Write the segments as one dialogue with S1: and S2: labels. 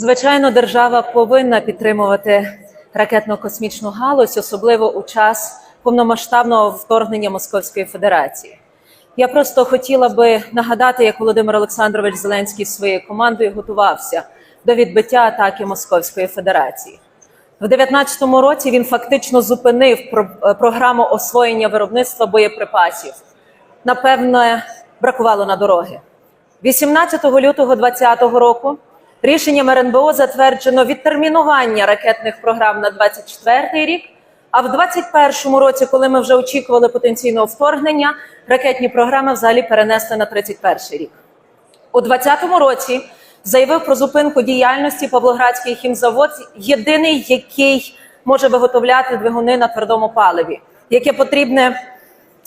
S1: Звичайно, держава повинна підтримувати ракетно-космічну галузь, особливо у час повномасштабного вторгнення Московської Федерації. Я просто хотіла би нагадати, як Володимир Олександрович Зеленський своєю командою готувався до відбиття атаки Московської Федерації. В 2019 році він фактично зупинив е, програму освоєння виробництва боєприпасів. Напевне, бракувало на дороги. 18 лютого 2020 року рішенням РНБО затверджено відтермінування ракетних програм на 24 рік. А в 2021 році, коли ми вже очікували потенційного вторгнення, ракетні програми взагалі перенесли на 31 рік. У 2020 році заявив про зупинку діяльності Павлоградський хімзавод, єдиний, який може виготовляти двигуни на твердому паливі, яке потрібне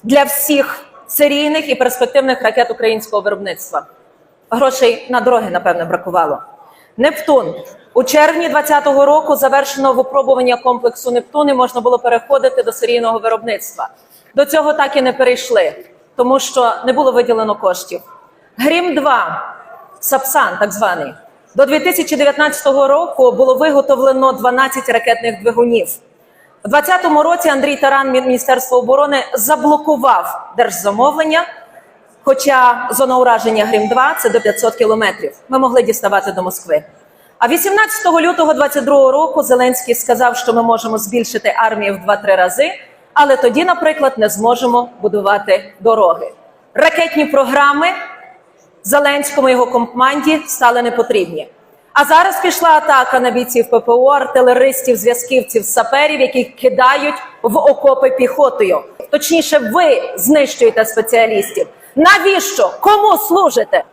S1: для всіх серійних і перспективних ракет українського виробництва. Грошей на дороги, напевне, бракувало. Нептун у червні 2020 року завершено випробування комплексу Нептун і можна було переходити до серійного виробництва. До цього так і не перейшли, тому що не було виділено коштів. Грім 2 Сапсан, так званий, до 2019 року було виготовлено 12 ракетних двигунів. У 2020 році Андрій Таран, Міністерство оборони, заблокував держзамовлення. Хоча зона ураження Грім 2 це до 500 кілометрів. Ми могли діставати до Москви. А 18 лютого 22 року Зеленський сказав, що ми можемо збільшити армію в 2-3 рази, але тоді, наприклад, не зможемо будувати дороги. Ракетні програми Зеленському і його команді стали непотрібні. А зараз пішла атака на бійців ППО, артилеристів, зв'язківців, саперів, які кидають в окопи піхотою. Точніше, ви знищуєте спеціалістів. Навіщо? Кому служите?